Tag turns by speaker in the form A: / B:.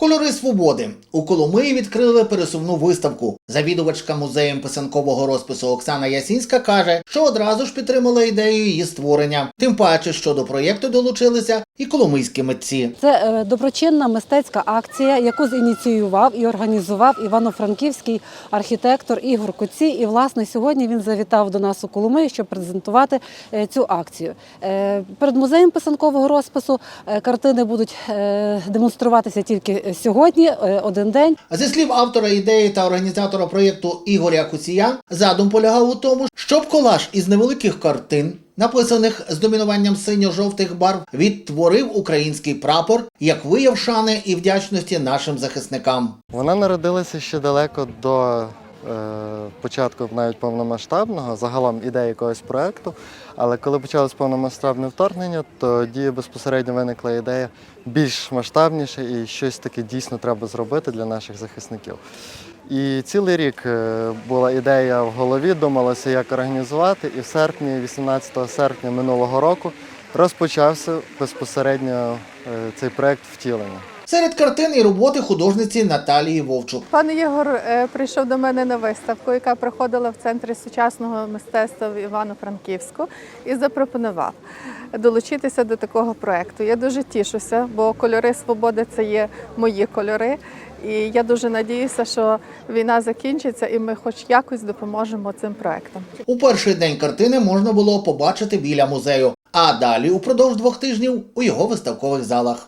A: Кольори свободи у Коломиї відкрили пересувну виставку. Завідувачка музеєм писанкового розпису Оксана Ясінська каже, що одразу ж підтримала ідею її створення. Тим паче, що до проєкту долучилися і коломийські митці.
B: Це е, доброчинна мистецька акція, яку зініціював і організував івано-франківський архітектор Ігор Коці. І власне сьогодні він завітав до нас у Коломию, щоб презентувати е, цю акцію. Е, Перед музеєм писанкового розпису картини будуть демонструватися тільки сьогодні, один день.
A: Зі слів автора ідеї та організатора проєкту Ігоря Куція, задум полягав у тому, щоб колаж із невеликих картин, написаних з домінуванням синьо-жовтих барв, відтворив український прапор як вияв шани і вдячності нашим захисникам.
C: Вона народилася ще далеко до початку навіть повномасштабного, загалом ідеї якогось проекту. Але коли почалось повномасштабне вторгнення, тоді безпосередньо виникла ідея більш масштабніше і щось таке дійсно треба зробити для наших захисників. І цілий рік е, була ідея в голові, думалося, як організувати. І в серпні, 18 серпня минулого року, розпочався безпосередньо е, цей проект втілення.
A: Серед картин і роботи художниці Наталії Вовчук.
D: Пан Єгор е, прийшов до мене на виставку, яка проходила в центрі сучасного мистецтва в Івано-Франківську, і запропонував долучитися до такого проекту. Я дуже тішуся, бо кольори свободи це є мої кольори. І я дуже надіюся, що війна закінчиться, і ми, хоч якось, допоможемо цим проектам.
A: У перший день картини можна було побачити біля музею, а далі упродовж двох тижнів у його виставкових залах.